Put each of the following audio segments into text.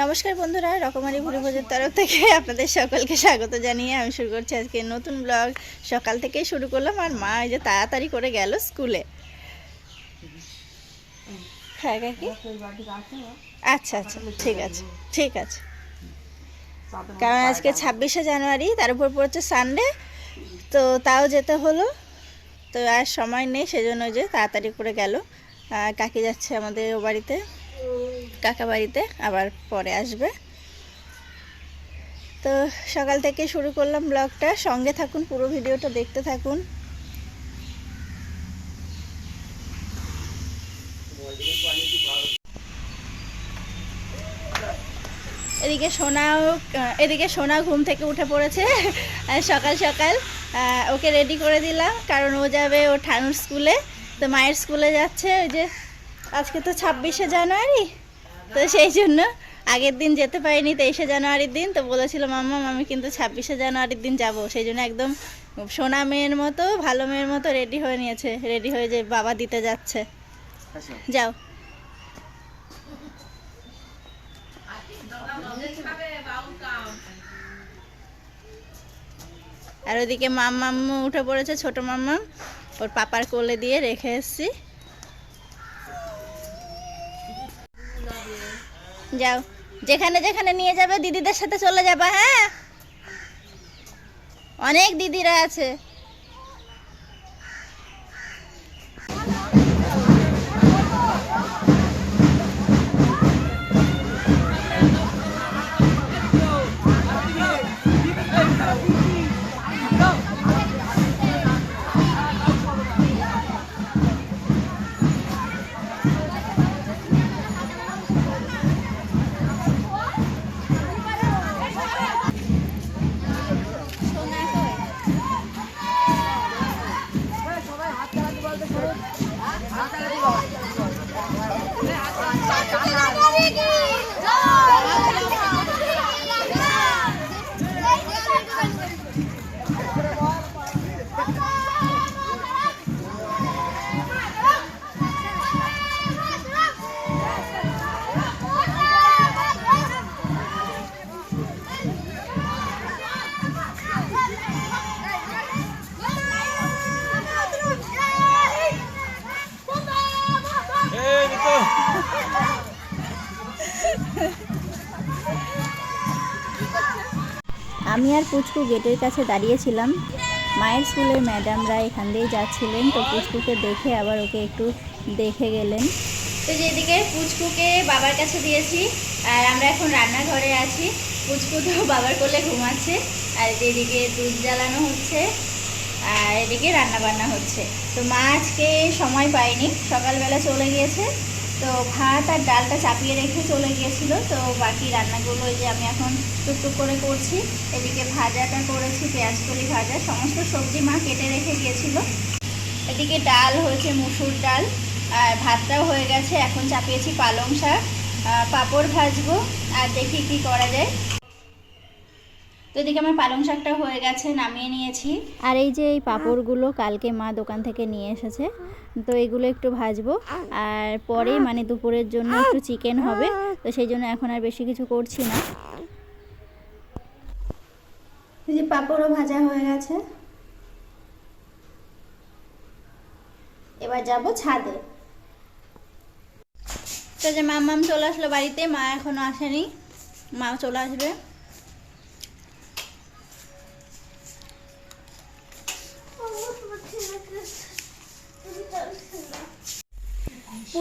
নমস্কার বন্ধুরা, রকমারি ভুরি ভোজের তরফ থেকে আপনাদের সকলকে স্বাগত জানিয়ে আমি শুরু করছি আজকে নতুন ব্লগ সকাল থেকেই শুরু করলাম আর মা এই যে তাড়াতাড়ি করে গেল স্কুলে। আচ্ছা আচ্ছা ঠিক আছে ঠিক আছে। কারণ আজকে ছাব্বিশে জানুয়ারি তার উপর পড়ছে সানডে তো তাও যেতে হলো। তো আর সময় নেই সেজন্য যে তাড়াতাড়ি করে গেল। কাকি যাচ্ছে আমাদের ও বাড়িতে কাকা বাড়িতে আবার পরে আসবে। তো সকাল থেকে শুরু করলাম ব্লগটা। সঙ্গে থাকুন পুরো ভিডিওটা দেখতে থাকুন। এদিকে সোনাও এদিকে সোনা ঘুম থেকে উঠে পড়েছে। সকাল সকাল ওকে রেডি করে দিলাম কারণ ও যাবে ও ঠানুর স্কুলে তো মায়ের স্কুলে যাচ্ছে ওই যে আজকে তো ছাব্বিশে জানুয়ারি তো সেই জন্য আগের দিন যেতে পারিনি তেইশে জানুয়ারির দিন তো বলেছিল মাম্মা আমি কিন্তু ছাব্বিশে জানুয়ারির দিন যাব। সেই জন্য একদম সোনা মেয়ের মতো ভালো মেয়ের মতো রেডি হয়ে নিয়েছে রেডি হয়ে যে বাবা দিতে যাচ্ছে। যাও। আর ওদিকে মাম্মাম্মু উঠে পড়েছে, ছোট মাম্মাম ওর পাপার কোলে দিয়ে রেখে এসছি। যাও, যেখানে যেখানে নিয়ে যাবে, দিদিদের সাথে চলে যাবা হ্যাঁ? অনেক দিদিরা আছে। আমি আর পুচকু গেটের কাছে দাঁড়িয়েছিলাম। মায়ের স্কুলের ম্যাডামরা এখান দিয়ে যাচ্ছিলেন, তো পুচকুকে দেখে আবার ওকে একটু দেখে গেলেন। তো যেদিকে পুচকুকে বাবার কাছে দিয়েছি, আর আমরা এখন রান্নাঘরে আছি, পুচকু তো বাবার কোলে ঘুমাচ্ছে, আর যেদিকে দুধ জ্বালানো হচ্ছে, আর এদিকে রান্না বান্না হচ্ছে। তো মা আজকে সময় পায়নি, সকালবেলা চলে গিয়েছে। তো ভাত আর ডালটা চাপিয়ে রেখে চলে গিয়েছিল, তো বাকি রান্নাগুলো যে আমি এখন টুকটুক করে করছি। এদিকে ভাজাটা করেছি পেঁয়াজ কলি ভাজা, সমস্ত সবজি মা কেটে রেখে গিয়েছিল। এদিকে ডাল হয়েছে, মুসুর ডাল, আর ভাতটাও হয়ে গেছে, এখন চাপিয়েছি পালং শাক। পাঁপড় ভাজবো, আর দেখি কি করা যায়। তো এদিকে আমার পালং শাকটা হয়ে গেছে নামিয়ে নিয়েছি। আর এই যে এই পাঁপড়গুলো কালকে মা দোকান থেকে নিয়ে এসেছে তো এগুলো একটু ভাজবো। আর পরে মানে দুপুরের জন্য একটু চিকেন হবে তো সেই জন্য এখন আর বেশি কিছু করছি না। এই যে পাঁপড়ও ভাজা হয়ে গেছে। এবার যাব ছাদে। তো যে মাম চলে আসলো বাড়িতে মা এখনও আসেনি মা চলে আসবে।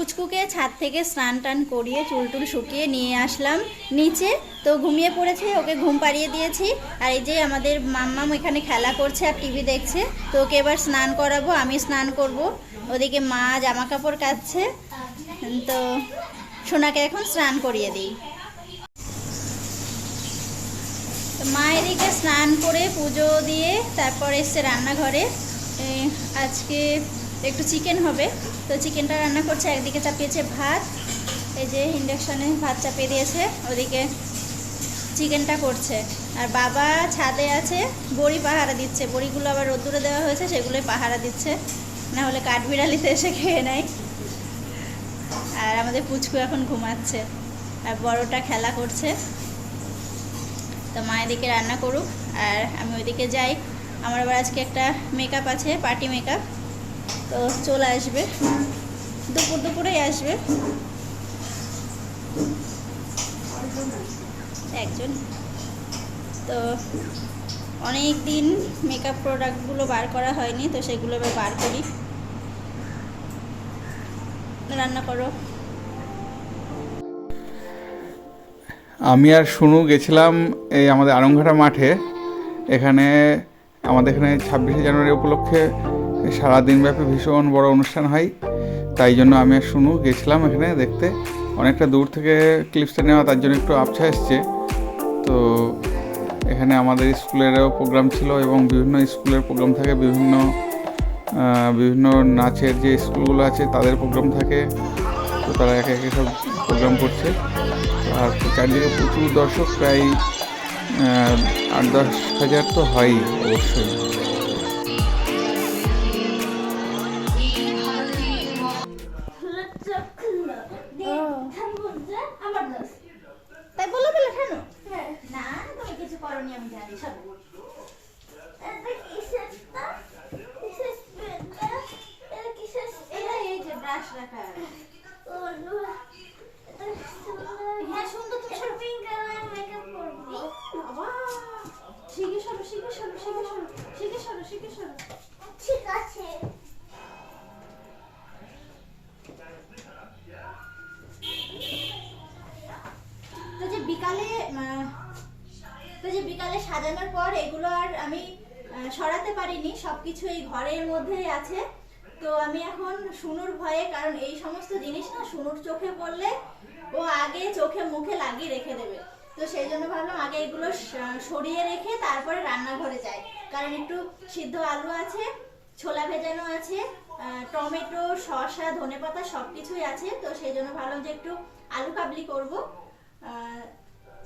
পুচকুকে ছাদ থেকে স্নান টান করিয়ে চুল টুল শুকিয়ে নিয়ে আসলাম। নিচে তো ঘুমিয়ে পড়েছে, ওকে ঘুম পাড়িয়ে দিয়েছি। আর এই যে আমাদের মাম্মাম এখানে খেলা করছে আর টিভি দেখছে, তো ওকে এবার স্নান করাবো, আমি স্নান করব। ওদিকে মা জামা কাপড় কাচ্ছে তো সোনাকে এখন স্নান করিয়ে দিই। মা এদিকে স্নান করে পুজো দিয়ে তারপর এসছে রান্নাঘরে। আজকে একটু চিকেন হবে। তো চিকেনটা রান্না করছে, একদিকে চাপিয়েছে ভাত, এই যে ইন্ডাকশানে ভাত চাপিয়ে দিয়েছে, ওদিকে চিকেনটা করছে। আর বাবা ছাদে আছে, বড়ি পাহারা দিচ্ছে। বড়িগুলো আবার রোদ্দুরে দেওয়া হয়েছে, সেগুলোই পাহারা দিচ্ছে। না হলে কাঠবিড়ালিতে এসে খেয়ে নেয়। আর আমাদের পুচকু এখন ঘুমাচ্ছে। আর বড়টা খেলা করছে। তো মা এদিকে রান্না করুক, আর আমি ওইদিকে যাই। আমার আবার আজকে একটা মেকআপ আছে পার্টি মেকআপ তো চলে আসবে। দুপুর দুপুরেই আসবে। একজন। তো অনেক দিন মেকআপ প্রোডাক্টগুলো বার করা হয়নি, তো সেগুলো এবার বার করি। রান্না করো। আমি আর শুনু গেছিলাম এই আমাদের আরংঘাটা মাঠে। এখানে আমাদের এখানে ছাব্বিশে জানুয়ারি উপলক্ষে সারাদিনব্যাপী ভীষণ বড় অনুষ্ঠান হয়, তাই জন্য আমি আর শুনু গেছিলাম এখানে দেখতে। অনেকটা দূর থেকে ক্লিপসটা নেওয়া, তার জন্য একটু আবছা এসছে। তো এখানে আমাদের স্কুলেরও প্রোগ্রাম ছিল এবং বিভিন্ন স্কুলের প্রোগ্রাম থাকে, বিভিন্ন বিভিন্ন নাচের যে স্কুলগুলো আছে, তাদের প্রোগ্রাম থাকে। তো তারা একে একে সব প্রোগ্রাম করছে। আর চারদিকে প্রচুর দর্শক, প্রায় আট দশ হাজার তো হয়ই অবশ্যই। বিকালে তো যে বিকালে সাজানোর পর এগুলো আর আমি সরাতে পারিনি সবকিছু এই ঘরের মধ্যেই আছে। তো আমি এখন শুনুর ভয়ে, কারণ এই সমস্ত জিনিস না শুনুর চোখে পড়লে ও আগে চোখে মুখে লাগিয়ে রেখে দেবে। তো সেই জন্য ভাবলাম আগে এগুলো সরিয়ে রেখে তারপরে রান্নাঘরে যাই। কারণ একটু সিদ্ধ আলু আছে, ছোলা ভেজানো আছে টমেটো, শসা, ধনেপাতা সব কিছুই আছে। তো সেই জন্য ভাবলাম যে একটু আলু কাবলি করব।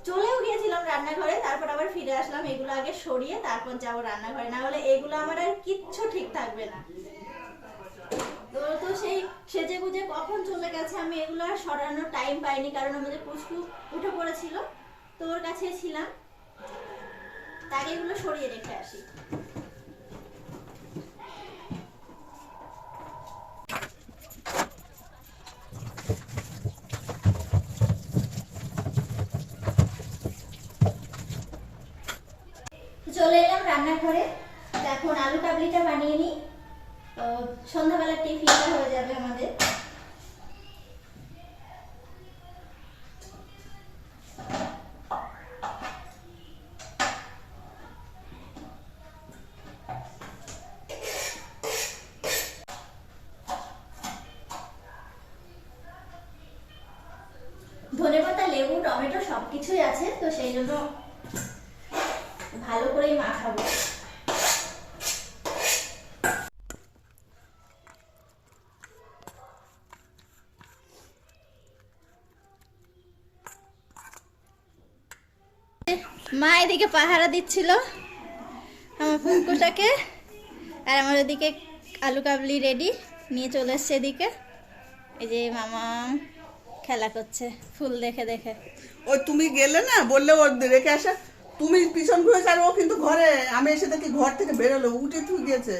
চলেও গিয়েছিলাম রান্নাঘরে, তারপর আবার ফিরে আসলাম, এগুলো আগে সরিয়ে তারপর যাব রান্নাঘরে। না হলে এগুলো আমার আর কিচ্ছু ঠিক থাকবে না। তো তো সেই সেজে গুজে কখন চলে গেছে আমি এগুলো আর সরানোর টাইম পাইনি, কারণ আমাদের পুষ্পু উঠে পড়েছিল, তো ওর কাছে ছিলাম। তাকে এগুলো সরিয়ে রেখে আসি। চলে এলাম রান্নাঘরে। এখন আলু কাবলিটা বানিয়ে নিই। তো সন্ধ্যাবেলা টিফিনটা হয়ে যাবে আমাদের। ধনেপাতা, লেবু, টমেটো সব কিছুই আছে, তো সেই জন্য করেই মাখাবো মা এদিকে পাহারা দিচ্ছিল আমার ফুলকুটাকে, আর আমার ওদিকে আলু কাবলি রেডি নিয়ে চলে এসছে এদিকে। এই যে মামা খেলা করছে, ফুল দেখে দেখে। ওই তুমি গেলে না, বললে ও রেখে আসা। তুমি পিছন ঘুরেছে আর ও কিন্তু ঘরে আমি এসে দেখি ঘর থেকে বেরোলো উঠে তুই গেছে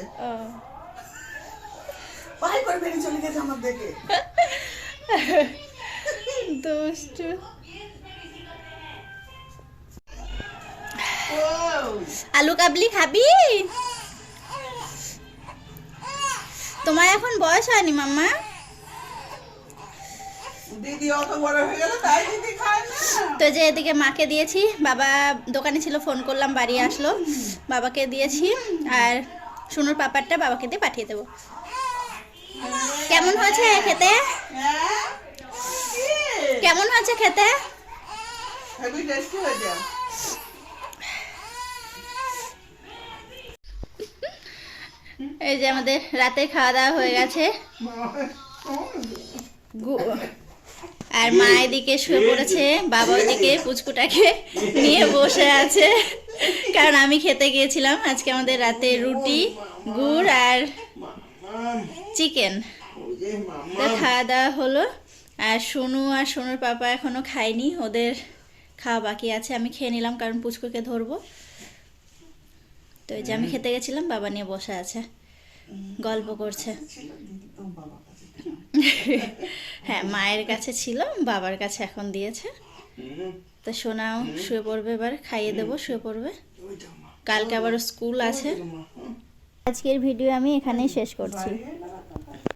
পাই করে বেরিয়ে চলে গেছে আমার দেখে। দুষ্টু। আলু কাবলি খাবি? তোমার এখন বয়স হয়নি মাম্মা দিদি অত বড় হয়ে গেল তাই দিদি খায় না তো যে এদিকে মাকে দিয়েছি বাবা দোকানে ছিল ফোন করলাম বাড়ি আসলো। বাবাকে দিয়েছি আর সুনুর পাপারটা বাবাকে দিয়ে পাঠিয়ে দেবো। কেমন হয়েছে খেতে? কেমন হয়েছে খেতে? এই যে আমাদের রাতে খাওয়া দাওয়া হয়ে গেছে। আর মা এদিকে শুয়ে পড়েছে, বাবা ওইদিকে পুচকুটাকে নিয়ে বসে আছে। কারণ আমি খেতে গিয়েছিলাম, আজকে আমাদের রাতে রুটি, গুড় আর চিকেন। খাওয়া দাওয়া হলো, আর সোনু আর সোনুর পাপা এখনও খায়নি, ওদের খাওয়া বাকি আছে, আমি খেয়ে নিলাম কারণ পুচকুকে ধরবো। তো এই যে আমি খেতে গেছিলাম, বাবা নিয়ে বসে আছে, গল্প করছে। হ্যাঁ মায়ের কাছে ছিল, বাবার কাছে এখন দিয়েছে। তো শোনাও শুয়ে পড়বে এবার, খাইয়ে দেবো, শুয়ে পড়বে। কালকে আবার স্কুল আছে। আজকের ভিডিও আমি এখানেই শেষ করছি।